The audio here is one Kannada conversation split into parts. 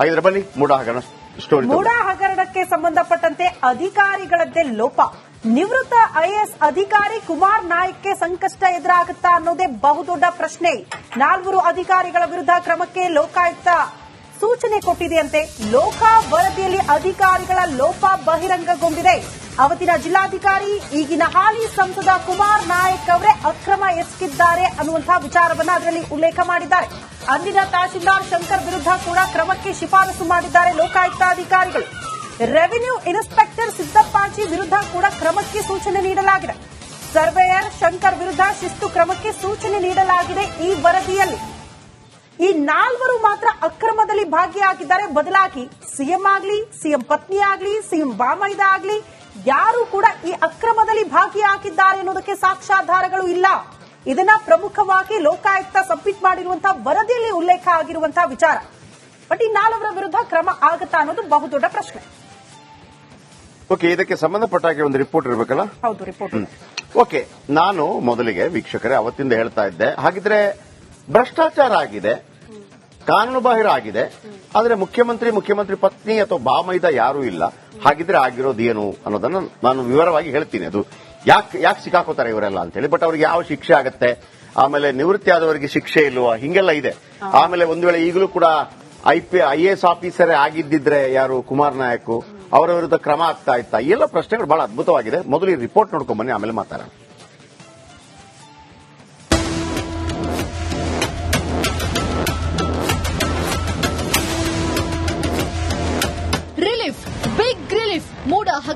ಹಾಗಿದ್ರೆ ಬನ್ನಿ ಮೂಡ ಹಗರಣ ಸ್ಟೋರಿ ಮೂಡ ಹಗರಣಕ್ಕೆ ಸಂಬಂಧಪಟ್ಟಂತೆ ಅಧಿಕಾರಿಗಳದ್ದೇ ಲೋಪ. ನಿವೃತ್ತ ಐಎಎಸ್ ಅಧಿಕಾರಿ ಕುಮಾರ್ ನಾಯಕ್ಗೆ ಸಂಕಷ್ಟ ಎದುರಾಗುತ್ತಾ ಅನ್ನೋದೇ ಬಹುದೊಡ್ಡ ಪ್ರಶ್ನೆ. ನಾಲ್ವರು ಅಧಿಕಾರಿಗಳ ವಿರುದ್ಧ ಕ್ರಮಕ್ಕೆ ಲೋಕಾಯುಕ್ತ ಸೂಚನೆ ಕೊಟ್ಟಿದೆಯಂತೆ ಲೋಕ ವರದಿಯಲ್ಲಿ ಅಧಿಕಾರಿಗಳ ಲೋಪ ಬಹಿರಂಗಗೊಂಡಿದೆ. ಅವತ್ತಿನ ಜಿಲ್ಲಾಧಿಕಾರಿ, ಈಗಿನ ಹಾಲಿ ಸಂಸದ ಕುಮಾರ್ ನಾಯಕ್ ಅವರೇ ಅಕ್ರಮ ಎಸಗಿದ್ದಾರೆ ಅನ್ನುವಂತಹ ವಿಚಾರವನ್ನ ಅದರಲ್ಲಿ ಉಲ್ಲೇಖ ಮಾಡಿದ್ದಾರೆ. ಅಂದಿನ ತಹಶೀಲ್ದಾರ್ ಶಂಕರ್ ವಿರುದ್ಧ ಕೂಡ ಕ್ರಮಕ್ಕೆ ಶಿಫಾರಸು ಮಾಡಿದ್ದಾರೆ ಲೋಕಾಯುಕ್ತ ಅಧಿಕಾರಿಗಳು ರೆವಿನ್ಯೂ ಇನ್ಸ್ಪೆಕ್ಟರ್ ಸಿದ್ದಪ್ಪಾಜಿ ವಿರುದ್ಧ ಕೂಡ ಕ್ರಮಕ್ಕೆ ಸೂಚನೆ ನೀಡಲಾಗಿದೆ. ಸರ್ವೇಯರ್ ಶಂಕರ್ ವಿರುದ್ಧ ಶಿಸ್ತು ಕ್ರಮಕ್ಕೆ ಸೂಚನೆ ನೀಡಲಾಗಿದೆ ಈ ವರದಿಯಲ್ಲಿ. ಈ ನಾಲ್ವರು ಮಾತ್ರ ಅಕ್ರಮದಲ್ಲಿ ಭಾಗಿಯಾಗಿದ್ದಾರೆ. ಬದಲಾಗಿ ಸಿಎಂ ಆಗ್ಲಿ ಸಿಎಂ ಪತ್ನಿ ಆಗ್ಲಿ ಸಿಎಂ ಬಾಮೈದ ಆಗ್ಲಿ ಯಾರು ಕೂಡ ಈ ಅಕ್ರಮದಲ್ಲಿ ಭಾಗಿಯಾಗಿದ್ದಾರೆ ಅನ್ನೋದಕ್ಕೆ ಸಾಕ್ಷ್ಯಾಧಾರಗಳು ಇಲ್ಲ. ಇದನ್ನ ಪ್ರಮುಖವಾಗಿ ಲೋಕಾಯುಕ್ತ ಸಬ್ಮಿಟ್ ಮಾಡಿರುವಂತಹ ವರದಿಯಲ್ಲಿ ಉಲ್ಲೇಖ ಆಗಿರುವಂತಹ ವಿಚಾರ. ಬಟ್ ಈ ನಾಲ್ವರ ವಿರುದ್ಧ ಕ್ರಮ ಆಗುತ್ತಾ ಅನ್ನೋದು ಬಹುದೊಡ್ಡ ಪ್ರಶ್ನೆ. ಓಕೆ ಇದಕ್ಕೆ ಸಂಬಂಧಪಟ್ಟ ಹಾಗೆ ಒಂದು ರಿಪೋರ್ಟ್ ಇರಬೇಕಲ್ಲ? ಹೌದು ರಿಪೋರ್ಟ್ ಓಕೆ ನಾನು ಮೊದಲಿಗೆ ವೀಕ್ಷಕರೇ ಅವತ್ತಿಂದ ಹೇಳ್ತಾ ಇದ್ದೆ. ಹಾಗಿದ್ರೆ ಭ್ರಷ್ಟಾಚಾರ ಆಗಿದೆ. ಕಾನೂನು ಬಾಹಿರ ಆಗಿದೆ ಆದರೆ ಮುಖ್ಯಮಂತ್ರಿ ಮುಖ್ಯಮಂತ್ರಿ ಪತ್ನಿ ಅಥವಾ ಬಾಮೈದ ಯಾರೂ ಇಲ್ಲ. ಹಾಗಿದ್ರೆ ಆಗಿರೋದು ಏನು ಅನ್ನೋದನ್ನ ನಾನು ವಿವರವಾಗಿ ಹೇಳ್ತೀನಿ. ಅದು ಯಾಕೆ ಯಾಕೆ ಸಿಕ್ಕಾಕೋತಾರೆ ಇವರೆಲ್ಲ ಅಂತ ಹೇಳಿ ಬಟ್ ಅವ್ರಿಗೆ ಯಾವ ಶಿಕ್ಷೆ ಆಗುತ್ತೆ? ಆಮೇಲೆ ನಿವೃತ್ತಿ ಆದವರಿಗೆ ಶಿಕ್ಷೆ ಇಲ್ವಾ? ಹಿಂಗೆಲ್ಲ ಇದೆ. ಆಮೇಲೆ ಒಂದು ವೇಳೆ ಈಗಲೂ ಕೂಡ ಐ ಪಿ ಐ ಎಸ್ ಆಫೀಸರೇ ಆಗಿದ್ದಿದ್ರೆ ಯಾರು ಕುಮಾರ್ ನಾಯಕ್? ಅವರ ವಿರುದ್ಧ ಕ್ರಮ ಆಗ್ತಾ ಇತ್ತಾ? ಎಲ್ಲ ಪ್ರಶ್ನೆಗಳು ಬಹಳ ಅದ್ಭುತವಾಗಿದೆ. ಮೊದಲು ಈ ರಿಪೋರ್ಟ್ ನೋಡ್ಕೊಂಡ್ ಬನ್ನಿ ಆಮೇಲೆ ಮಾತಾಡೋಣ.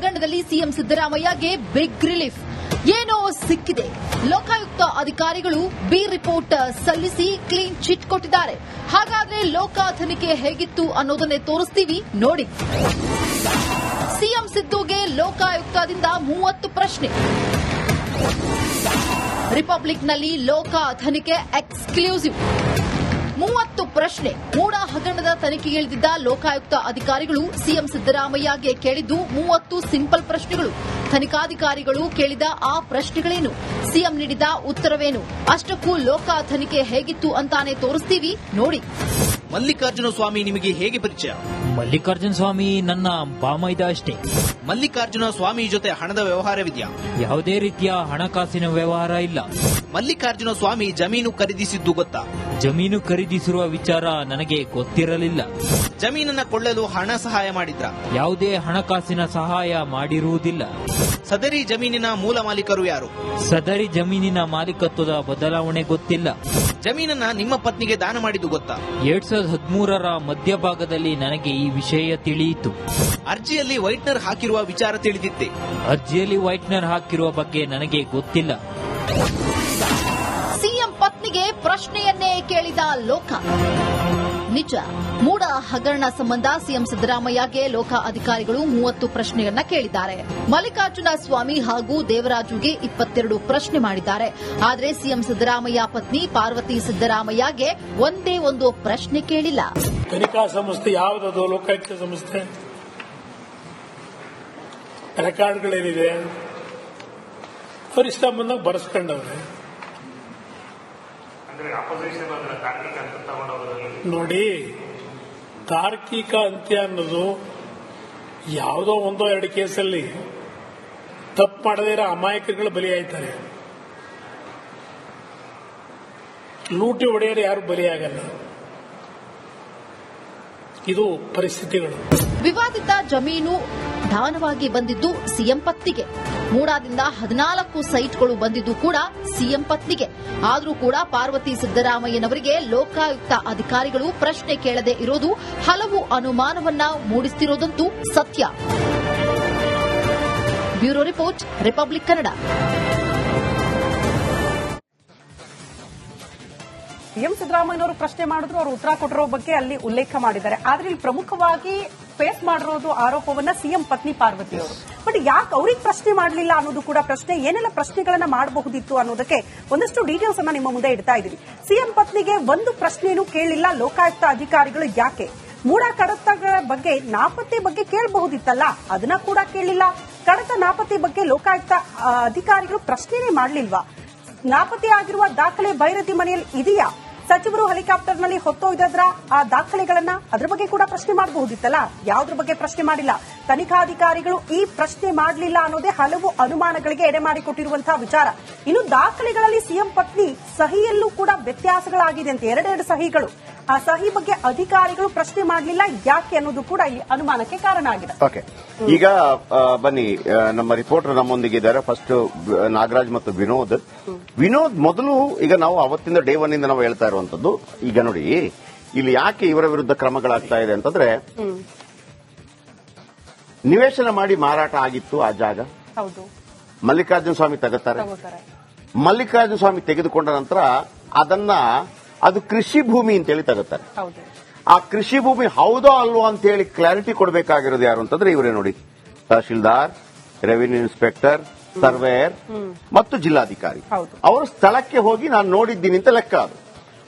ಮೂಡ ಹಗರಣದಲ್ಲಿ ಸಿಎಂ ಸಿದ್ದರಾಮಯ್ಯಗೆ ಬಿಗ್ ರಿಲೀಫ್ ಏನೋ ಸಿಕ್ಕಿದೆ. ಲೋಕಾಯುಕ್ತ ಅಧಿಕಾರಿಗಳು ಬಿ ರಿಪೋರ್ಟ್ ಸಲ್ಲಿಸಿ ಕ್ಲೀನ್ ಚಿಟ್ ಕೊಟ್ಟಿದ್ದಾರೆ. ಹಾಗಾದ್ರೆ ಲೋಕ ತನಿಖೆ ಹೇಗಿತ್ತು ಅನ್ನೋದನ್ನೇ ತೋರಿಸ್ತೀವಿ. ನೋಡಿ. ಸಿಎಂ ಸಿದ್ದುಗೆ ಲೋಕಾಯುಕ್ತದಿಂದ ಮೂವತ್ತು ಪ್ರಶ್ನೆ. ರಿಪಬ್ಲಿಕ್ನಲ್ಲಿ ಲೋಕ ತನಿಖೆ ಎಕ್ಸ್ಕ್ಲೂಸಿವ್ ಪ್ರಶ್ನೆ. ಮೂಡ ಹಗರಣದ ತನಿಖೆಗಿಳಿದಿದ್ದ ಲೋಕಾಯುಕ್ತ ಅಧಿಕಾರಿಗಳು ಸಿಎಂ ಸಿದ್ದರಾಮಯ್ಯಗೆ ಕೇಳಿದ್ದು ಮೂವತ್ತು ಸಿಂಪಲ್ ಪ್ರಶ್ನೆಗಳು. ತನಿಖಾಧಿಕಾರಿಗಳು ಕೇಳಿದ ಆ ಪ್ರಶ್ನೆಗಳೇನು? ಸಿಎಂ ನೀಡಿದ ಉತ್ತರವೇನು? ಅಷ್ಟಕ್ಕೂ ಲೋಕ ತನಿಖೆ ಹೇಗಿತ್ತು ಅಂತಾನೆ ತೋರಿಸ್ತೀವಿ. ನೋಡಿ. ಮಲ್ಲಿಕಾರ್ಜುನ ಸ್ವಾಮಿ ನಿಮಗೆ ಹೇಗೆ ಪರಿಚಯ? ಮಲ್ಲಿಕಾರ್ಜುನ ಸ್ವಾಮಿ ನನ್ನ ಬಾಮೈದ ಅಷ್ಟೇ. ಮಲ್ಲಿಕಾರ್ಜುನ ಸ್ವಾಮಿ ಜೊತೆ ಹಣದ ವ್ಯವಹಾರವಿದೆಯಾ? ಯಾವುದೇ ರೀತಿಯ ಹಣಕಾಸಿನ ವ್ಯವಹಾರ ಇಲ್ಲ. ಮಲ್ಲಿಕಾರ್ಜುನ ಸ್ವಾಮಿ ಜಮೀನು ಖರೀದಿಸಿದ್ದು ಗೊತ್ತಾ? ಜಮೀನು ಖರೀದಿಸಿರುವ ವಿಚಾರ ನನಗೆ ಗೊತ್ತಿರಲಿಲ್ಲ. ಜಮೀನನ್ನ ಕೊಳ್ಳಲು ಹಣ ಸಹಾಯ ಮಾಡಿದ್ರ? ಯಾವುದೇ ಹಣಕಾಸಿನ ಸಹಾಯ ಮಾಡಿರುವುದಿಲ್ಲ. ಸದರಿ ಜಮೀನಿನ ಮೂಲ ಮಾಲೀಕರು ಯಾರು? ಸದರಿ ಜಮೀನಿನ ಮಾಲೀಕತ್ವದ ಬದಲಾವಣೆ ಗೊತ್ತಿಲ್ಲ. ಜಮೀನನ್ನ ನಿಮ್ಮ ಪತ್ನಿಗೆ ದಾನ ಮಾಡಿದ್ದು ಗೊತ್ತಾ? ಎರಡ್ ಸಾವಿರದ ಹದಿಮೂರರ ಮಧ್ಯಭಾಗದಲ್ಲಿ ನನಗೆ ಈ ವಿಷಯ ತಿಳಿಯಿತು. ಅರ್ಜಿಯಲ್ಲಿ ವೈಟ್ನರ್ ಹಾಕಿರುವ ವಿಚಾರ ತಿಳಿದಿತ್ತೆ ಅರ್ಜಿಯಲ್ಲಿ ವೈಟ್ನರ್ ಹಾಕಿರುವ ಬಗ್ಗೆ ನನಗೆ ಗೊತ್ತಿಲ್ಲ. ಸಿಎಂ ಪ್ರಶ್ನೆಯನ್ನೇ ಕೇಳಿದ ಲೋಕ. ನಿಜ, ಮೂಡ ಹಗರಣ ಸಂಬಂಧ ಸಿಎಂ ಸಿದ್ದರಾಮಯ್ಯಗೆ ಲೋಕ ಅಧಿಕಾರಿಗಳು ಮೂವತ್ತು ಪ್ರಶ್ನೆಯನ್ನ ಕೇಳಿದ್ದಾರೆ. ಮಲ್ಲಿಕಾರ್ಜುನ ಸ್ವಾಮಿ ಹಾಗೂ ದೇವರಾಜುಗೆ ಇಪ್ಪತ್ತೆರಡು ಪ್ರಶ್ನೆ ಮಾಡಿದ್ದಾರೆ. ಆದರೆ ಸಿಎಂ ಸಿದ್ದರಾಮಯ್ಯ ಪತ್ನಿ ಪಾರ್ವತಿ ಸಿದ್ದರಾಮಯ್ಯಗೆ ಒಂದೇ ಒಂದು ಪ್ರಶ್ನೆ ಕೇಳಿಲ್ಲ. ತನಿಖಾ ಸಂಸ್ಥೆ ಯಾವುದದು? ಲೋಕಾಯುಕ್ತ ಸಂಸ್ಥೆ? ರೆಕಾರ್ಡ್ಗಳೇನಿದೆ? ಅವ್ರ ಇಷ್ಟ ಬಂದಾಗ ಬರೆಸ್ಕೊಂಡವ್ರೆ. ನೋಡಿ, ತಾರ್ಕಿಕ ಅಂತ್ಯ ಅನ್ನೋದು ಯಾವುದೋ ಒಂದೋ ಎರಡು ಕೇಸಲ್ಲಿ ತಪ್ಪು ಮಾಡದೇ ಇರೋ ಅಮಾಯಕರುಗಳು ಬಲಿಯಾಯ್ತಾರೆ ಲೂಟಿ ಒಡೆಯರು ಯಾರು ಬಲಿಯಾಗಲ್ಲ. ಇದು ಪರಿಸ್ಥಿತಿಗಳು. ವಿವಾದಿತ ಜಮೀನು ದಾನವಾಗಿ ಬಂದಿದ್ದು ಸಿಎಂ ಪತ್ನಿಗೆ. ಮೂಡಾದಿಂದ ಹದಿನಾಲ್ಕು ಸೈಟ್ಗಳು ಬಂದಿದ್ದು ಕೂಡ ಸಿಎಂ ಪತ್ನಿಗೆ. ಆದರೂ ಕೂಡ ಪಾರ್ವತಿ ಸಿದ್ದರಾಮಯ್ಯನವರಿಗೆ ಲೋಕಾಯುಕ್ತ ಅಧಿಕಾರಿಗಳು ಪ್ರಶ್ನೆ ಕೇಳದೆ ಇರೋದು ಹಲವು ಅನುಮಾನವನ್ನ ಮೂಡಿಸ್ತಿರೋದಂತೂ ಸತ್ಯ. Bureau report, Republic Kannada. M ಸಿದ್ದರಾಮಯ್ಯನವರು ಪ್ರಶ್ನೆ ಮಾಡಿದ್ರು, ಅವರು ಉತ್ತರ ಕೊಟ್ಟಿರೋ ಬಗ್ಗೆ ಅಲ್ಲಿ ಉಲ್ಲೇಖ ಮಾಡಿದ್ದಾರೆ. ಆದ್ರೆ ಇಲ್ಲಿ ಪ್ರಮುಖವಾಗಿ ಫೇಸ್ ಮಾಡಿರೋದು ಆರೋಪವನ್ನ ಸಿಎಂ ಪತ್ನಿ ಪಾರ್ವತಿ ಅವರು. ಬಟ್ ಯಾಕೆ ಅವ್ರಿಗೆ ಪ್ರಶ್ನೆ ಮಾಡಲಿಲ್ಲ ಅನ್ನೋದು ಕೂಡ ಪ್ರಶ್ನೆ, ಏನೆಲ್ಲ ಪ್ರಶ್ನೆಗಳನ್ನ ಮಾಡಬಹುದಿತ್ತು ಅನ್ನೋದಕ್ಕೆ ಒಂದಷ್ಟು ಡೀಟೇಲ್ಸ್ ಅನ್ನ ನಿಮ್ಮ ಮುಂದೆ ಇಡ್ತಾ ಇದೀವಿ ಸಿಎಂ ಪತ್ನಿಗೆ ಒಂದು ಪ್ರಶ್ನೆನೂ ಕೇಳಿಲ್ಲ, ಲೋಕಾಯುಕ್ತ ಅಧಿಕಾರಿಗಳು ಯಾಕೆ? ಮೂಡ ಕಡತಗಳ ಬಗ್ಗೆ ನಾಪತ್ತೆ ಬಗ್ಗೆ ಕೇಳಬಹುದಿತ್ತಲ್ಲ, ಅದನ್ನ ಕೂಡ ಕೇಳಿಲ್ಲ. ಕಡತ ನಾಪತ್ತೆ ಬಗ್ಗೆ ಲೋಕಾಯುಕ್ತ ಅಧಿಕಾರಿಗಳು ಪ್ರಶ್ನೆನೇ ಮಾಡಲಿಲ್ವಾ? ನಾಪತ್ತೆ ಆಗಿರುವ ದಾಖಲೆ ಭೈರತಿ ಮನೆಯಲ್ಲಿ ಇದೆಯಾ? ಸಚಿವರು ಹೆಲಿಕಾಪ್ಟರ್ನಲ್ಲಿ ಹೊತ್ತೊಯ್ದದ್ರ ಆ ದಾಖಲೆಗಳನ್ನ ಅದ್ರ ಬಗ್ಗೆ ಕೂಡ ಪ್ರಶ್ನೆ ಮಾಡಬಹುದಿತ್ತಲ್ಲ? ಯಾವ್ದ್ರ ಬಗ್ಗೆ ಪ್ರಶ್ನೆ ಮಾಡಿಲ್ಲ? ತನಿಖಾಧಿಕಾರಿಗಳು ಈ ಪ್ರಶ್ನೆ ಮಾಡಲಿಲ್ಲ ಅನ್ನೋದೇ ಹಲವು ಅನುಮಾನಗಳಿಗೆ ಎಡೆ ಮಾಡಿಕೊಟ್ಟಿರುವಂತಹ ವಿಚಾರ. ಇನ್ನು ದಾಖಲೆಗಳಲ್ಲಿ ಸಿಎಂ ಪತ್ನಿ ಸಹಿಯಲ್ಲೂ ಕೂಡ ವ್ಯತ್ಯಾಸಗಳಾಗಿದೆ ಅಂತ ಎರಡೆರಡು ಸಹಿಗಳು. ಆ ಸಹಿ ಬಗ್ಗೆ ಅಧಿಕಾರಿಗಳು ಪ್ರಶ್ನೆ ಮಾಡಲಿಲ್ಲ. ಯಾಕೆ ಅನ್ನೋದು ಕೂಡ ಈ ಅನುಮಾನಕ್ಕೆ ಕಾರಣ ಆಗಿದೆ. ಓಕೆ. ಈಗ ಬನ್ನಿ ನಮ್ಮ ರಿಪೋರ್ಟರ್ ನಮ್ಮೊಂದಿಗೆ ಇದ್ದಾರೆ. ಫಸ್ಟ್ ನಾಗರಾಜ್ ಮತ್ತು ವಿನೋದ್. ವಿನೋದ್ ಮೊದಲು ಈಗ ನಾವು ಅವತ್ತಿಂದ ಡೇ ಒನ್ ಇಂದ ನಾವು ಹೇಳ್ತಾ ಇರುವಂತದ್ದು ಈಗ ನೋಡಿ ಇಲ್ಲಿ ಯಾಕೆ ಇವರ ವಿರುದ್ಧ ಕ್ರಮಗಳಾಗ್ತಾ ಇದೆ ಅಂತಂದ್ರೆ ನಿವೇಶನ ಮಾಡಿ ಮಾರಾಟ ಆಗಿತ್ತು ಆ ಜಾಗ. ಹೌದು. ಮಲ್ಲಿಕಾರ್ಜುನ ಸ್ವಾಮಿ ತಗೋತಾರೆ. ಮಲ್ಲಿಕಾರ್ಜುನ ಸ್ವಾಮಿ ತೆಗೆದುಕೊಂಡ ನಂತರ ಅದನ್ನ ಅದು ಕೃಷಿ ಭೂಮಿ ಅಂತೇಳಿ ತಗೋತಾರೆ ಆ ಕೃಷಿ ಭೂಮಿ ಹೌದೋ ಅಲ್ವೋ ಅಂತ ಹೇಳಿ ಕ್ಲಾರಿಟಿ ಕೊಡಬೇಕಾಗಿರೋದು ಯಾರು ಅಂತಂದ್ರೆ ಇವರೇ ನೋಡಿ. ತಹಶೀಲ್ದಾರ್ ರೆವಿನ್ಯೂ ಇನ್ಸ್ಪೆಕ್ಟರ್ ಸರ್ವೇಯರ್ ಮತ್ತು ಜಿಲ್ಲಾಧಿಕಾರಿ. ಅವರು ಸ್ಥಳಕ್ಕೆ ಹೋಗಿ ನಾನು ನೋಡಿದ್ದೀನಿ ಅಂತ ಲೆಕ್ಕ ಅದು.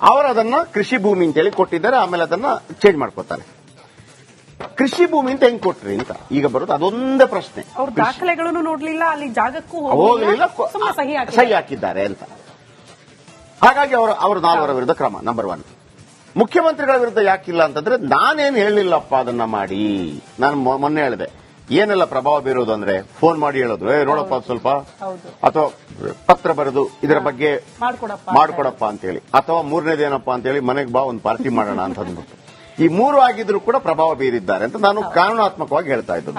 ಅವರು ಅದನ್ನ ಕೃಷಿ ಭೂಮಿ ಅಂತ ಹೇಳಿ ಕೊಟ್ಟಿದ್ದಾರೆ ಆಮೇಲೆ ಅದನ್ನ ಚೇಂಜ್ ಮಾಡ್ಕೋತಾರೆ ಕೃಷಿ ಭೂಮಿ ಅಂತ ಹೆಂಗ್ ಕೊಟ್ರಿ ಅಂತ ಈಗ ಬರೋದು ಅದೊಂದೇ ಪ್ರಶ್ನೆ. ಅವ್ರ ದಾಖಲೆಗಳನ್ನು ನೋಡ್ಲಿಲ್ಲ ಅಲ್ಲಿ ಜಾಗಕ್ಕೂ ಹೋಗಲಿಲ್ಲ ಸಹಿ ಹಾಕಿದ್ದಾರೆ ಅಂತ. ಹಾಗಾಗಿ ಅವರು ಅವರು ನಾಲ್ವರ ವಿರುದ್ಧ ಕ್ರಮ ನಂಬರ್ ಒನ್ ಮುಖ್ಯಮಂತ್ರಿಗಳ ವಿರುದ್ಧ ಯಾಕಿಲ್ಲ ಅಂತಂದ್ರೆ ನಾನೇನು ಹೇಳಿಲ್ಲಪ್ಪ ಅದನ್ನ ಮಾಡಿ. ನಾನು ಮೊನ್ನೆ ಹೇಳಿದೆ. ಏನೆಲ್ಲ ಪ್ರಭಾವ ಬೀರೋದು ಅಂದ್ರೆ ಫೋನ್ ಮಾಡಿ ಹೇಳೋದು. ಏ ನೋಡಪ್ಪ ಸ್ವಲ್ಪ. ಅಥವಾ ಪತ್ರ ಬರೆದು ಇದರ ಬಗ್ಗೆ ಮಾಡ್ಕೊಡಪ್ಪ ಅಂತ ಹೇಳಿ. ಅಥವಾ ಮೂರನೇದೇನಪ್ಪ ಅಂತೇಳಿ ಮನೆಗೆ ಬಾ ಒಂದು ಪಾರ್ಟಿ ಮಾಡೋಣ ಅಂತ ಅಂದ್ಬಿಟ್ಟು. ಈ ಮೂರು ಆಗಿದ್ರು ಕೂಡ ಪ್ರಭಾವ ಬೀರಿದ್ದಾರೆ ಅಂತ ನಾನು ಕಾನೂನಾತ್ಮಕವಾಗಿ ಹೇಳ್ತಾ ಇದ್ದು.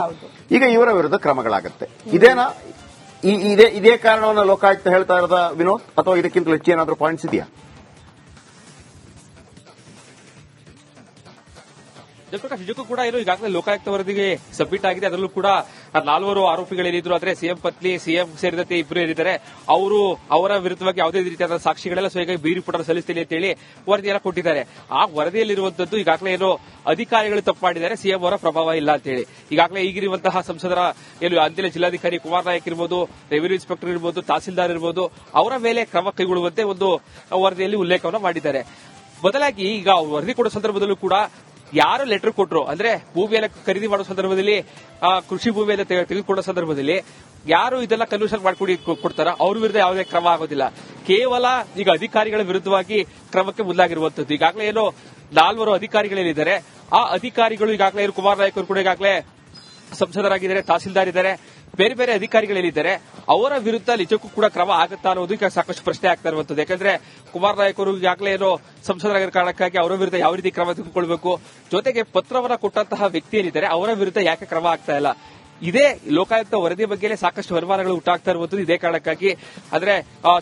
ಈಗ ಇವರ ವಿರುದ್ಧ ಕ್ರಮಗಳಾಗುತ್ತೆ. ಇದೇನಾ? ಇದೇ ಇದೇ ಕಾರಣವನ್ನ ಲೋಕಾಯುಕ್ತ ಹೇಳ್ತಾ ಇರೋದ ವಿನೋದ್? ಅಥವಾ ಇದಕ್ಕಿಂತ ಹೆಚ್ಚು ಏನಾದರೂ ಪಾಯಿಂಟ್ಸ್ ಇದೆಯಾ? ಜಯಪ್ರಕಾಶ್ ನಿಜಕ್ಕೂ ಕೂಡ ಏನು ಈಗಾಗಲೇ ಲೋಕಾಯುಕ್ತ ವರದಿಗೆ ಸಬ್ಮಿಟ್ ಆಗಿದೆ. ಅದರಲ್ಲೂ ಕೂಡ ನಾಲ್ವರು ಆರೋಪಿಗಳು ಏನಿದ್ರು ಅಂದ್ರೆ ಸಿಎಂ ಪತ್ನಿ, ಸಿಎಂ ಸೇರಿದಂತೆ ಇಬ್ಬರು ಏನಿದ್ದಾರೆ, ಅವರು ಅವರ ವಿರುದ್ಧವಾಗಿ ಯಾವುದೇ ರೀತಿಯಾದ ಸಾಕ್ಷಿಗಳೆಲ್ಲ. ಸೊ ಈಗ ಬೀರಿ ಪುಟರ್ ಸಲ್ಲಿಸ್ತೀನಿ ಅಂತ ಹೇಳಿ ವರದಿಯೆಲ್ಲ ಕೊಟ್ಟಿದ್ದಾರೆ. ಆ ವರದಿಯಲ್ಲಿರುವಂತದ್ದು ಈಗಾಗಲೇ ಏನು ಅಧಿಕಾರಿಗಳು ತಪ್ಪು ಮಾಡಿದ್ದಾರೆ. ಸಿಎಂ ಅವರ ಪ್ರಭಾವ ಇಲ್ಲ ಅಂತ ಹೇಳಿ. ಈಗಾಗಲೇ ಈಗಿರುವಂತಹ ಸಂಸದರ ಏನು ಅಂದಿನ ಜಿಲ್ಲಾಧಿಕಾರಿ ಕುಮಾರ್ ನಾಯಕ್ ಇರ್ಬೋದು, ರೆವಿನ್ಯೂ ಇನ್ಸ್ಪೆಕ್ಟರ್ ಇರ್ಬೋದು, ತಹಸೀಲ್ದಾರ್ ಇರ್ಬೋದು, ಅವರ ಮೇಲೆ ಕ್ರಮ ಕೈಗೊಳ್ಳುವಂತೆ ಒಂದು ವರದಿಯಲ್ಲಿ ಉಲ್ಲೇಖವನ್ನು ಮಾಡಿದ್ದಾರೆ. ಬದಲಾಗಿ ಈಗ ವರದಿ ಕೊಡೋ ಸಂದರ್ಭದಲ್ಲೂ ಕೂಡ ಯಾರು ಲೆಟರ್ ಕೊಟ್ಟರು ಅಂದ್ರೆ ಭೂಮಿಯನ್ನ ಖರೀದಿ ಮಾಡೋ ಸಂದರ್ಭದಲ್ಲಿ ಕೃಷಿ ಭೂಮಿಯನ್ನ ತೆಗೆ- ತೆಗೆದುಕೊಳ್ಳೋ ಸಂದರ್ಭದಲ್ಲಿ ಯಾರು ಇದೆಲ್ಲ ಕನ್ವಿಷನ್ ಮಾಡಿಕೊಡಿ ಕೊಡ್ತಾರ ಅವ್ರ ವಿರುದ್ಧ ಯಾವುದೇ ಕ್ರಮ ಆಗೋದಿಲ್ಲ. ಕೇವಲ ಈಗ ಅಧಿಕಾರಿಗಳ ವಿರುದ್ಧವಾಗಿ ಕ್ರಮಕ್ಕೆ ಮುಂದಾಗಿರುವಂತದ್ದು ಈಗಾಗಲೇ ಏನು ನಾಲ್ವರು ಅಧಿಕಾರಿಗಳೇನಿದ್ದಾರೆ, ಆ ಅಧಿಕಾರಿಗಳು ಈಗಾಗಲೇ ಕುಮಾರ್ ನಾಯಕ್ ಅವರು ಕೂಡ ಈಗಾಗಲೇ ಸಂಸದರಾಗಿದ್ದಾರೆ, ತಹಸೀಲ್ದಾರ್ ಇದ್ದಾರೆ. ಬೇರೆ ಬೇರೆ ಅಧಿಕಾರಿಗಳೇನಿದ್ದಾರೆ, ಅವರ ವಿರುದ್ಧ ನಿಜಕ್ಕೂ ಕೂಡ ಕ್ರಮ ಆಗುತ್ತಾ ಅನ್ನೋದು ಈಗ ಸಾಕಷ್ಟು ಪ್ರಶ್ನೆ ಆಗ್ತಾ ಇರುವಂತದ್ದು ಯಾಕಂದ್ರೆ ಕುಮಾರ್ ನಾಯಕರು ಈಗಾಗಲೇ ಏನೋ ಸಂಸದರಾಗಿರೋ ಕಾರಣಕ್ಕಾಗಿ ಅವರ ವಿರುದ್ಧ ಯಾವ ರೀತಿ ಕ್ರಮ ತೆಗೆದುಕೊಳ್ಬೇಕು, ಜೊತೆಗೆ ಪತ್ರವನ್ನ ಕೊಟ್ಟಂತಹ ವ್ಯಕ್ತಿ ಏನಿದ್ದಾರೆ, ಅವರ ವಿರುದ್ಧ ಯಾಕೆ ಕ್ರಮ ಆಗ್ತಾ ಇಲ್ಲ? ಇದೇ ಲೋಕಾಯುಕ್ತ ವರದಿ ಬಗ್ಗೆ ಸಾಕಷ್ಟು ವರಮಾನಗಳು ಉಂಟಾಗ್ತಾ ಇರುವಂತದ್ದು ಇದೇ ಕಾರಣಕ್ಕಾಗಿ. ಅಂದ್ರೆ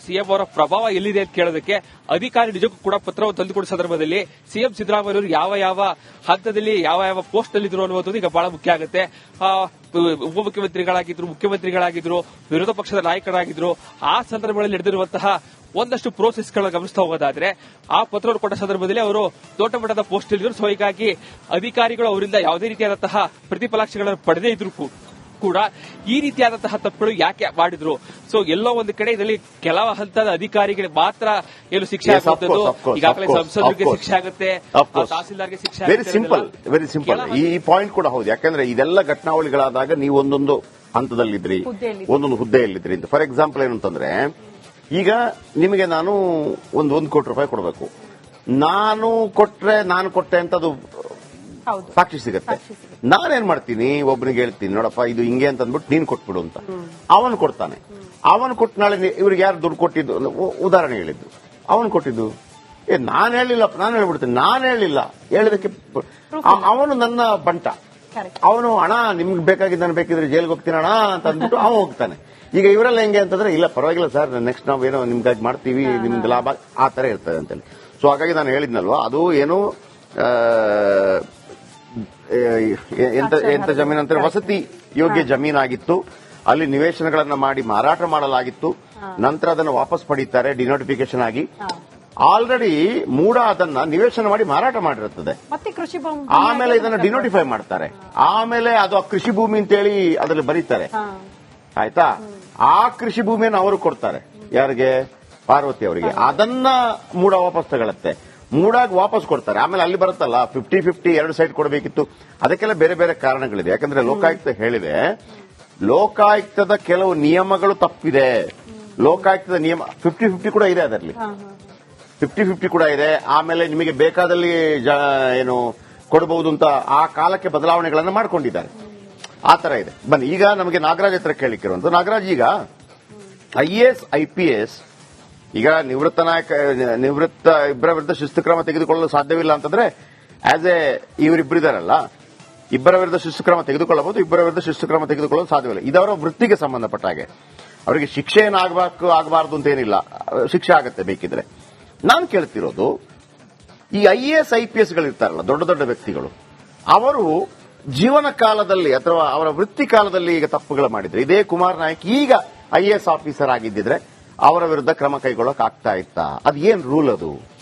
ಸಿಎಂ ಅವರ ಪ್ರಭಾವ ಎಲ್ಲಿದೆ ಅಂತ ಕೇಳೋದಕ್ಕೆ ಅಧಿಕಾರಿ ನಿಜಕ್ಕೂ ಕೂಡ ಪತ್ರವನ್ನು ತಂದುಕೊಡುವ ಸಂದರ್ಭದಲ್ಲಿ ಸಿಎಂ ಸಿದ್ದರಾಮಯ್ಯ ಅವರು ಯಾವ ಯಾವ ಹಂತದಲ್ಲಿ, ಯಾವ ಯಾವ ಪೋಸ್ಟ್ ನಲ್ಲಿದ್ರು ಅನ್ನುವಂಥದ್ದು ಈಗ ಬಹಳ ಮುಖ್ಯ ಆಗುತ್ತೆ. ಉಪಮುಖ್ಯಮಂತ್ರಿಗಳಾಗಿದ್ರು, ಮುಖ್ಯಮಂತ್ರಿಗಳಾಗಿದ್ರು, ವಿರೋಧ ಪಕ್ಷದ ನಾಯಕರಾಗಿದ್ರು, ಆ ಸಂದರ್ಭಗಳಲ್ಲಿ ನಡೆದಿರುವಂತಹ ಒಂದಷ್ಟು ಪ್ರೋಸೆಸ್ಗಳನ್ನ ಗಮನಿಸ್ತಾ ಹೋಗೋದಾದ್ರೆ ಆ ಪತ್ರವನ್ನು ಕೊಟ್ಟ ಸಂದರ್ಭದಲ್ಲಿ ಅವರು ದೊಡ್ಡ ಮಟ್ಟದ ಪೋಸ್ಟ್ ಇಳಿದ್ರು ಸೊ ಹೀಗಾಗಿ ಅಧಿಕಾರಿಗಳು ಅವರಿಂದ ಯಾವುದೇ ರೀತಿಯಾದಂತಹ ಪ್ರತಿಫಲಾಕ್ಷಗಳನ್ನು ಪಡೆದೇ ಇದ್ರು ಕೂಡ ಈ ರೀತಿಯಾದಂತಹ ತಪ್ಪುಗಳು ಯಾಕೆ ಮಾಡಿದ್ರು? ಸೊ ಎಲ್ಲೋ ಒಂದು ಕಡೆ ಇದರಲ್ಲಿ ಕೆಲವು ಹಂತದ ಅಧಿಕಾರಿಗಳಿಗೆ ಮಾತ್ರ ಏನು ಶಿಕ್ಷೆ ಆಗುವಂತದ್ದು ಈಗಾಗಲೇ ಸಂಸದರಿಗೆ ಶಿಕ್ಷೆ ಆಗುತ್ತೆ ತಹಸೀಲ್ದಾರ್ಗೆ ಶಿಕ್ಷೆ ವೆರಿ ಸಿಂಪಲ್ ವೆರಿ ಸಿಂಪಲ್ ಈ ಪಾಯಿಂಟ್ ಕೂಡ ಹೌದು. ಯಾಕಂದ್ರೆ ಇದೆಲ್ಲ ಘಟನಾವಳಿಗಳಾದಾಗ ನೀವು ಒಂದೊಂದು ಹಂತದಲ್ಲಿದ್ರಿ. ಒಂದೊಂದು ಹುದ್ದೆಯಲ್ಲಿದ್ರಿ ಅಂತ. ಫಾರ್ ಎಕ್ಸಾಂಪಲ್ ಏನಂತಂದ್ರೆ ಈಗ ನಿಮಗೆ ನಾನು ಒಂದು ಒಂದು ಕೋಟಿ ರೂಪಾಯಿ ಕೊಡಬೇಕು. ನಾನು ಕೊಟ್ರೆ ನಾನು ಕೊಟ್ಟೆ ಅಂತ ಅದು ಸಾಕ್ಷಿ ಸಿಗುತ್ತೆ. ನಾನೇನ್ ಮಾಡ್ತೀನಿ? ಒಬ್ಬನಿಗೆ ಹೇಳ್ತೀನಿ ನೋಡಪ್ಪ ಇದು ಹಿಂಗೆ ಅಂತ ಅಂದ್ಬಿಟ್ಟು ನೀನ್ ಕೊಟ್ಬಿಡು ಅಂತ. ಅವನು ಕೊಡ್ತಾನೆ. ಅವನು ಕೊಟ್ಟು ನಾಳೆ ಇವ್ರಿಗೆ ಯಾರು ದುಡ್ಡು ಕೊಟ್ಟಿದ್ದು? ಉದಾಹರಣೆ ಹೇಳಿದ್ದು. ಅವನು ಕೊಟ್ಟಿದ್ದು? ಏ ನಾನು ಹೇಳಿಲ್ಲಪ್ಪ ನಾನು ಹೇಳ್ಬಿಡ್ತೀನಿ. ನಾನು ಹೇಳಿಲ್ಲ. ಹೇಳಿದಕ್ಕೆ ಅವನು ನನ್ನ ಬಂಟ. ಅವನು ಹಣ ನಿಮ್ಗೆ ಬೇಕಾಗಿದ್ದು ನಾನು ಬೇಕಿದ್ರೆ ಜೈಲ್ಗೆ ಹೋಗ್ತೀನಿ ಅಣ್ಣ ಅಂತ ಅಂದ್ಬಿಟ್ಟು ಅವನು ಹೋಗ್ತಾನೆ. ಈಗ ಇವರೆಲ್ಲ ಹೆಂಗೆ ಅಂತಂದ್ರೆ ಇಲ್ಲ ಪರವಾಗಿಲ್ಲ ಸರ್ ನೆಕ್ಸ್ಟ್ ನಾವು ಏನೋ ನಿಮ್ಗಾಗಿ ಮಾಡ್ತೀವಿ ನಿಮ್ದು ಲಾಭ ಆ ತರ ಇರ್ತದೆ ಅಂತೇಳಿ. ಸೊ ಹಾಗಾಗಿ ನಾನು ಹೇಳಿದ್ನಲ್ವಾ ಅದು ಏನು ಎಂತ ಜಮೀನ್ ಜಮೀನು ಅಂತಾರೆ ವಸತಿ ಯೋಗ್ಯ ಜಮೀನಾಗಿತ್ತು. ಅಲ್ಲಿ ನಿವೇಶನಗಳನ್ನ ಮಾಡಿ ಮಾರಾಟ ಮಾಡಲಾಗಿತ್ತು. ನಂತರ ಅದನ್ನು ವಾಪಸ್ ಪಡೀತಾರೆ ಡಿನೋಟಿಫಿಕೇಶನ್ ಆಗಿ. ಆಲ್ರೆಡಿ ಮೂಡ ಅದನ್ನ ನಿವೇಶನ ಮಾಡಿ ಮಾರಾಟ ಮಾಡಿರುತ್ತದೆ. ಮತ್ತೆ ಕೃಷಿ ಭೂಮಿ ಆಮೇಲೆ ಇದನ್ನ ಡಿನೋಟಿಫೈ ಮಾಡ್ತಾರೆ. ಆಮೇಲೆ ಅದು ಕೃಷಿ ಭೂಮಿ ಅಂತೇಳಿ ಅದರಲ್ಲಿ ಬರೀತಾರೆ. ಆಯ್ತಾ? ಆ ಕೃಷಿ ಭೂಮಿಯನ್ನು ಅವರು ಕೊಡ್ತಾರೆ. ಯಾರಿಗೆ? ಪಾರ್ವತಿ ಅವರಿಗೆ. ಅದನ್ನ ಮೂಡ ವಾಪಸ್ ತಗೊಳತ್ತೆ. ಮೂಡಾಗಿ ವಾಪಸ್ ಕೊಡ್ತಾರೆ. ಆಮೇಲೆ ಅಲ್ಲಿ ಬರುತ್ತಲ್ಲ ಫಿಫ್ಟಿ ಫಿಫ್ಟಿ ಎರಡು ಸೈಡ್ ಕೊಡಬೇಕಿತ್ತು. ಅದಕ್ಕೆಲ್ಲ ಬೇರೆ ಬೇರೆ ಕಾರಣಗಳಿದೆ. ಯಾಕಂದ್ರೆ ಲೋಕಾಯುಕ್ತ ಹೇಳಿದೆ ಲೋಕಾಯುಕ್ತದ ಕೆಲವು ನಿಯಮಗಳು ತಪ್ಪಿದೆ. ಲೋಕಾಯುಕ್ತದ ನಿಯಮ ಫಿಫ್ಟಿ ಫಿಫ್ಟಿ ಕೂಡ ಇದೆ ಅದರಲ್ಲಿ. ಫಿಫ್ಟಿ ಫಿಫ್ಟಿ ಕೂಡ ಇದೆ. ಆಮೇಲೆ ನಿಮಗೆ ಬೇಕಾದಲ್ಲಿ ಏನು ಕೊಡಬಹುದು ಅಂತ ಆ ಕಾಲಕ್ಕೆ ಬದಲಾವಣೆಗಳನ್ನು ಮಾಡ್ಕೊಂಡಿದ್ದಾರೆ. ಆ ತರ ಇದೆ. ಬನ್ನಿ, ಈಗ ನಮಗೆ ನಾಗರಾಜ್ ಹತ್ರ ಕೇಳಿಕ್ಕಿರುವಂತ ನಾಗರಾಜ್, ಈಗ I S, I P S, ಈಗ ನಿವೃತ್ತ ನಾಯಕ, ನಿವೃತ್ತ ಇಬ್ಬರ ವಿರುದ್ಧ ಶಿಸ್ತು ಕ್ರಮ ತೆಗೆದುಕೊಳ್ಳಲು ಸಾಧ್ಯವಿಲ್ಲ ಅಂತಂದ್ರೆ ಆಸ್ ಎ ಇವರಿಬ್ಬರಿದಾರಲ್ಲ, ಇಬ್ಬರ ವಿರುದ್ಧ ಶಿಸ್ತು ಕ್ರಮ ತೆಗೆದುಕೊಳ್ಳಬಹುದು, ಇಬ್ಬರ ವಿರುದ್ಧ ಶಿಸ್ತು ಕ್ರಮ ತೆಗೆದುಕೊಳ್ಳಲು ಸಾಧ್ಯವಿಲ್ಲ. ಇದವರ ವೃತ್ತಿಗೆ ಸಂಬಂಧಪಟ್ಟ ಹಾಗೆ. ಅವರಿಗೆ ಶಿಕ್ಷೆ ಏನಾಗಬೇಕು ಆಗಬಾರ್ದು ಅಂತ ಏನಿಲ್ಲ. ಶಿಕ್ಷೆ ಆಗುತ್ತೆ ಬೇಕಿದ್ರೆ. ನಾನು ಕೇಳ್ತಿರೋದು, ಈ I A S, I P S ಗಳಿರ್ತಾರಲ್ಲ, ದೊಡ್ಡ ದೊಡ್ಡ ವ್ಯಕ್ತಿಗಳು, ಅವರು ಜೀವನ ಕಾಲದಲ್ಲಿ ಅಥವಾ ಅವರ ವೃತ್ತಿ ಕಾಲದಲ್ಲಿ ಈಗ ತಪ್ಪುಗಳು ಮಾಡಿದ್ರೆ. ಇದೇ ಕುಮಾರ್ ನಾಯಕ್ ಈಗ ಐ ಎಸ್ ಆಫೀಸರ್ ಆಗಿದ್ದಿದ್ರೆ ಅವರ ವಿರುದ್ಧ ಕ್ರಮ ಕೈಗೊಳ್ಳಕ್ ಆಗ್ತಾ ಇತ್ತಾ? ಅದೇನ್ ರೂಲ್ ಅದು?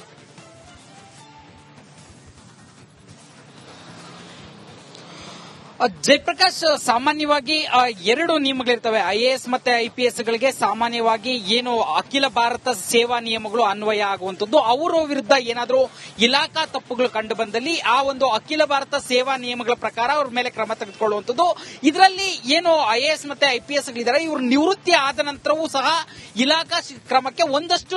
ಜಯಪ್ರಕಾಶ್ ಸಾಮಾನ್ಯವಾಗಿ ಎರಡು ನಿಯಮಗಳಿರ್ತವೆ. ಐ ಎ ಮತ್ತೆ ಐ ಪಿ ಎಸ್ ಗಳಿಗೆ ಸಾಮಾನ್ಯವಾಗಿ ಏನು ಅಖಿಲ ಭಾರತ ಸೇವಾ ನಿಯಮಗಳು ಅನ್ವಯ ಆಗುವಂತದ್ದು ಅವರ ವಿರುದ್ಧ ಏನಾದರೂ ಇಲಾಖಾ ತಪ್ಪುಗಳು ಕಂಡು ಬಂದಲ್ಲಿ ಆ ಒಂದು ಅಖಿಲ ಭಾರತ ಸೇವಾ ನಿಯಮಗಳ ಪ್ರಕಾರ ಅವ್ರ ಮೇಲೆ ಕ್ರಮ ತೆಗೆದುಕೊಳ್ಳುವಂತದ್ದು ಇದರಲ್ಲಿ ಏನು ಐ ಎ ಎಸ್ ಮತ್ತೆ ಐ ಪಿ ಗಳಿದ್ದಾರೆ ಇವರು ನಿವೃತ್ತಿ ಆದ ನಂತರವೂ ಸಹ ಇಲಾಖಾ ಕ್ರಮಕ್ಕೆ ಒಂದಷ್ಟು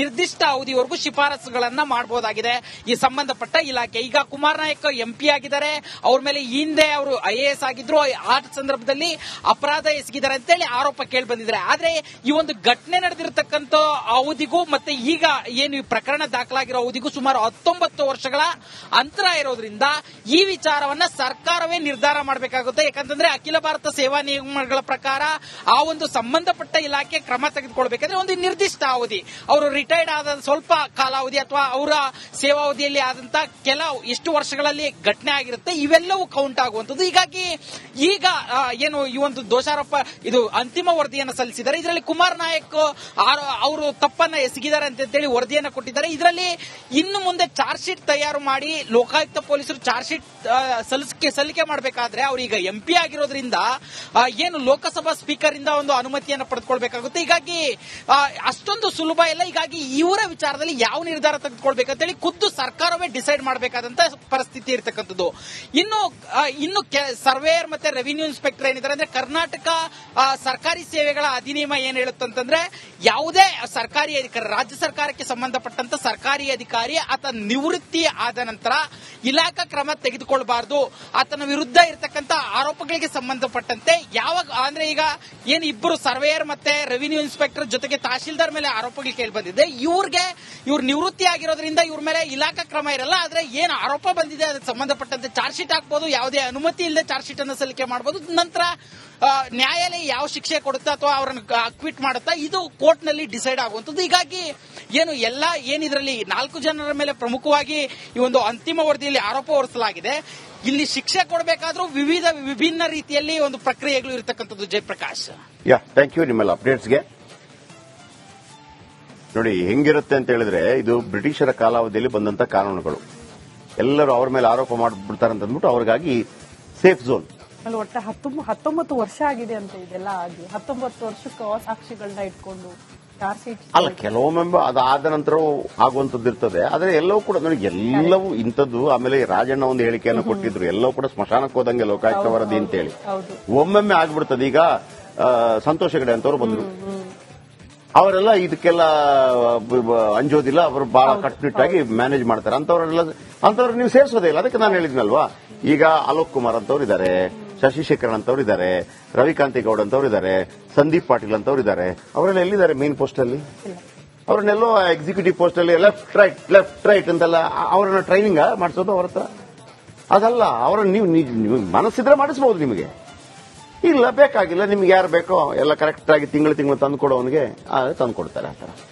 ನಿರ್ದಿಷ್ಟ ಅವಧಿವರೆಗೂ ಶಿಫಾರಸುಗಳನ್ನ ಮಾಡಬಹುದಾಗಿದೆ ಈ ಸಂಬಂಧಪಟ್ಟ ಇಲಾಖೆ. ಈಗ ಕುಮಾರ್ ನಾಯಕ್ ಎಂಪಿ ಆಗಿದ್ದಾರೆ. ಅವ್ರ ಮೇಲೆ ಹಿಂದೆ ಅವರು ಐ ಎ ಎಸ್ ಆಗಿದ್ರು. ಆ ಸಂದರ್ಭದಲ್ಲಿ ಅಪರಾಧ ಎಸಗಿದ್ದಾರೆ ಅಂತೇಳಿ ಆರೋಪ ಕೇಳಿ ಬಂದಿದ್ದಾರೆ. ಆದ್ರೆ ಈ ಒಂದು ಘಟನೆ ನಡೆದಿರತಕ್ಕಂತ ಅವಧಿಗೂ ಮತ್ತೆ ಈಗ ಏನು ಈ ಪ್ರಕರಣ ದಾಖಲಾಗಿರೋ ಅವಧಿಗೂ ಸುಮಾರು ಹತ್ತೊಂಬತ್ತು ವರ್ಷಗಳ ಅಂತರ ಇರೋದ್ರಿಂದ ಈ ವಿಚಾರವನ್ನ ಸರ್ಕಾರವೇ ನಿರ್ಧಾರ ಮಾಡಬೇಕಾಗುತ್ತೆ. ಯಾಕಂತಂದ್ರೆ ಅಖಿಲ ಭಾರತ ಸೇವಾ ನಿಯಮಗಳ ಪ್ರಕಾರ ಆ ಒಂದು ಸಂಬಂಧಪಟ್ಟ ಇಲಾಖೆ ಕ್ರಮ ತೆಗೆದುಕೊಳ್ಬೇಕಾದ್ರೆ ಒಂದು ನಿರ್ದಿಷ್ಟ ಅವಧಿ. ಅವರು ರಿಟೈರ್ಡ್ ಆದ ಸ್ವಲ್ಪ ಕಾಲಾವಧಿ ಅಥವಾ ಅವರ ಸೇವಾವಧಿಯಲ್ಲಿ ಆದಂತ ಕೆಲ ಎಷ್ಟು ವರ್ಷಗಳಲ್ಲಿ ಘಟನೆ ಆಗಿರುತ್ತೆ. ಇವೆಲ್ಲವೂ ಕೌಂಟ್ ಆಗುವಂತದ್ದು ಹೀಗಾಗಿ ಈಗ ಏನು ಈ ಒಂದು ದೋಷಾರೋಪ ಇದು ಅಂತಿಮ ವರದಿಯನ್ನು ಸಲ್ಲಿಸಿದ್ದಾರೆ. ಇದರಲ್ಲಿ ಕುಮಾರ್ ನಾಯಕ್ ಅವರು ತಪ್ಪನ್ನ ಎಸಗಿದ್ದಾರೆ ಅಂತ ಹೇಳಿ ವರದಿಯನ್ನು ಕೊಟ್ಟಿದ್ದಾರೆ. ಇದರಲ್ಲಿ ಇನ್ನು ಮುಂದೆ ಚಾರ್ಜ್ ಶೀಟ್ ತಯಾರು ಮಾಡಿ ಲೋಕಾಯುಕ್ತ ಪೊಲೀಸರು ಚಾರ್ಜ್ ಶೀಟ್ ಸಲ್ಲಿಕೆ ಸಲ್ಲಿಕೆ ಮಾಡಬೇಕಾದ್ರೆ ಅವ್ರೀಗ ಎಂ ಪಿ ಆಗಿರೋದ್ರಿಂದ ಏನು ಲೋಕಸಭಾ ಸ್ಪೀಕರ್ ಇಂದ ಒಂದು ಅನುಮತಿಯನ್ನು ಪಡೆದುಕೊಳ್ಬೇಕಾಗುತ್ತೆ. ಹೀಗಾಗಿ ಅಷ್ಟೊಂದು ಸುಲಭ ಇಲ್ಲ. ಹೀಗಾಗಿ ಇವರ ವಿಚಾರದಲ್ಲಿ ಯಾವ ನಿರ್ಧಾರ ತೆಗೆದುಕೊಳ್ಬೇಕಂತೇಳಿ ಖುದ್ದು ಸರ್ಕಾರವೇ ಡಿಸೈಡ್ ಮಾಡಬೇಕಾದಂತ ಪರಿಸ್ಥಿತಿ ಇರತಕ್ಕಂಥದ್ದು. ಇನ್ನು ಇನ್ನು ಸರ್ವೇಯರ್ ಮತ್ತೆ ರೆವಿನ್ಯೂ ಇನ್ಸ್ಪೆಕ್ಟರ್ ಏನಿದ್ದಾರೆ ಅಂದ್ರೆ ಕರ್ನಾಟಕ ಸರ್ಕಾರಿ ಸೇವೆಗಳ ಅಧಿನಿಯಮ ಏನ್ ಹೇಳುತ್ತಂತಂದ್ರೆ ಯಾವುದೇ ಸರ್ಕಾರಿ ಅಧಿಕಾರಿ, ರಾಜ್ಯ ಸರ್ಕಾರಕ್ಕೆ ಸಂಬಂಧಪಟ್ಟಂತ ಸರ್ಕಾರಿ ಅಧಿಕಾರಿ ಆತ ನಿವೃತ್ತಿ ಆದ ನಂತರ ಇಲಾಖಾ ಕ್ರಮ ತೆಗೆದುಕೊಳ್ಬಾರ್ದು. ಆತನ ವಿರುದ್ಧ ಇರತಕ್ಕಂತ ಆರೋಪಗಳಿಗೆ ಸಂಬಂಧಪಟ್ಟಂತೆ ಯಾವಾಗ, ಅಂದ್ರೆ ಈಗ ಏನ್ ಇಬ್ಬರು ಸರ್ವೇಯರ್ ಮತ್ತೆ ರೆವಿನ್ಯೂ ಇನ್ಸ್ಪೆಕ್ಟರ್ ಜೊತೆಗೆ ತಹಶೀಲ್ದಾರ್ ಮೇಲೆ ಆರೋಪಗಳು ಕೇಳಿ ಬಂದಿದೆ. ಇವ್ರಿಗೆ ಇವ್ರು ನಿವೃತ್ತಿ ಆಗಿರೋದ್ರಿಂದ ಇವ್ರ ಮೇಲೆ ಇಲಾಖಾ ಕ್ರಮ ಇರಲ್ಲ, ಆದ್ರೆ ಏನ್ ಆರೋಪ ಬಂದಿದೆ, ಅದಕ್ಕೆ ಸಂಬಂಧಪಟ್ಟಂತೆ ಚಾರ್ಜ್ ಶೀಟ್ ಹಾಕ್ಬೋದು, ಯಾವುದೇ ಅನುಮತಿ ಇಲ್ಲದೆ ಚಾರ್ಜ್ ಶೀಟ್ ಅನ್ನು ಸಲ್ಲಿಕೆ ಮಾಡಬಹುದು ನಂತರ ನ್ಯಾಯಾಲಯ ಯಾವ ಶಿಕ್ಷೆ ಕೊಡುತ್ತಾ ಅಥವಾ ಅವರನ್ನು ಅಕ್ವಿಟ್ ಮಾಡುತ್ತಾ, ಇದು ಕೋರ್ಟ್ನಲ್ಲಿ ಡಿಸೈಡ್ ಆಗುವಂತದ್ದು ಹೀಗಾಗಿ ಏನು ಎಲ್ಲ ಏನಿದ್ರಲ್ಲಿ ನಾಲ್ಕು ಜನರ ಮೇಲೆ ಪ್ರಮುಖವಾಗಿ ಈ ಒಂದು ಅಂತಿಮ ವರದಿಯಲ್ಲಿ ಆರೋಪ ಹೊರಿಸಲಾಗಿದೆ. ಇಲ್ಲಿ ಶಿಕ್ಷೆ ಕೊಡಬೇಕಾದ್ರೂ ವಿವಿಧ ವಿಭಿನ್ನ ರೀತಿಯಲ್ಲಿ ಒಂದು ಪ್ರಕ್ರಿಯೆಗಳು ಇರತಕ್ಕಂಥದ್ದು. ಜಯಪ್ರಕಾಶ್. ಯಾ ಥ್ಯಾಂಕ್ ಯು ನಿಮ್ಮೆಲ್ಲ ಅಪ್ಡೇಟ್ಸ್ಗೆ ನೋಡಿ ಹೆಂಗಿರುತ್ತೆ ಅಂತ ಹೇಳಿದ್ರೆ ಇದು ಬ್ರಿಟಿಷರ ಕಾಲಾವಧಿಯಲ್ಲಿ ಬಂದಂತ ಕಾನೂನುಗಳು. ಎಲ್ಲರೂ ಅವ್ರ ಮೇಲೆ ಆರೋಪ ಮಾಡ್ಬಿಡ್ತಾರೆ ಅಂತ ಅಂದ್ಬಿಟ್ಟು ಅವ್ರಿಗಾಗಿ ಸೇಫ್ ಝೋನ್ ಒಟ್ಟು ಹತ್ತೊಂಬತ್ತು ವರ್ಷ ಆಗಿದೆ ಅಂತ ಇದೆಲ್ಲ ಆಗಿ. ಹತ್ತೊಂಬತ್ತು ವರ್ಷಕ್ಕೆ ಸಾಕ್ಷಿಗಳನ್ನ ಇಟ್ಕೊಂಡು ಅಲ್ಲ ಕೆಲವೊಮ್ಮೆ ಅದಾದ ನಂತರ ಆಗುವಂತದ್ದು ಇರ್ತದೆ. ಆದ್ರೆ ಎಲ್ಲವೂ ಕೂಡ ನೋಡಿ ಎಲ್ಲವೂ ಇಂಥದ್ದು ಆಮೇಲೆ ರಾಜಣ್ಣ ಒಂದು ಹೇಳಿಕೆಯನ್ನು ಕೊಟ್ಟಿದ್ರು. ಎಲ್ಲವೂ ಕೂಡ ಸ್ಮಶಾನಕ್ಕೆ ಹೋದಂಗೆ ಲೋಕಾಯುಕ್ತ ವರದಿ ಅಂತ ಹೇಳಿ. ಹೌದು. ಒಮ್ಮೊಮ್ಮೆ ಆಗ್ಬಿಡ್ತದೆ. ಈಗ ಸಂತೋಷ ಗಡೆ ಅಂತವ್ರು ಬಂದ್ರು. ಅವರೆಲ್ಲ ಇದಕ್ಕೆಲ್ಲ ಅಂಜೋದಿಲ್ಲ ಅವರು ಬಹಳ ಕಟ್ಟುನಿಟ್ಟಾಗಿ ಮ್ಯಾನೇಜ್ ಮಾಡ್ತಾರೆ. ಅಂತವರೆಲ್ಲ ಅಂತವ್ರು ನೀವು ಸೇರಿಸೋದೇ ಇಲ್ಲ. ಅದಕ್ಕೆ ನಾನು ಹೇಳಿದ್ನಲ್ವಾ? ಈಗ ಅಲೋಕ್ ಕುಮಾರ್ ಅಂತವ್ರು ಇದ್ದಾರೆ ಶಶಿಶೇಖರ್ ಅಂತವ್ರು ಇದ್ದಾರೆ ರವಿಕಾಂತಿ ಗೌಡ್ ಅಂತವ್ರು ಇದ್ದಾರೆ ಸಂದೀಪ್ ಪಾಟೀಲ್ ಅಂತವ್ರು ಇದ್ದಾರೆ ಅವರೆಲ್ಲ ಎಲ್ಲಿದ್ದಾರೆ ಮೇನ್ ಪೋಸ್ಟ್ ಅಲ್ಲಿ? ಅವ್ರನ್ನೆಲ್ಲೋ ಎಕ್ಸಿಕ್ಯೂಟಿವ್ ಪೋಸ್ಟ್ ಅಲ್ಲಿ ಲೆಫ್ಟ್ ರೈಟ್ ಲೆಫ್ಟ್ ರೈಟ್ ಅಂತೆಲ್ಲ ಅವರನ್ನ ಅವ್ರನ್ನ ಟ್ರೈನಿಂಗ್ ಮಾಡಿಸೋದು ಅವ್ರ ಹತ್ರ? ಅದಲ್ಲ ನೀವು ನೀವು ನೀವು ಮನಸ್ಸಿದ್ರೆ ಮಾಡಿಸಬಹುದು ನಿಮಗೆ. ಇಲ್ಲ, ಬೇಕಾಗಿಲ್ಲ. ನಿಮ್ಗೆ ಯಾರು ಬೇಕೋ ಎಲ್ಲ ಕರೆಕ್ಟ್ ಆಗಿ ತಿಂಗಳು ತಿಂಗಳು ತಂದು ಕೊಡೋವನಿಗೆ ತಂದು ಕೊಡ್ತಾರೆ ಆ ಥರ.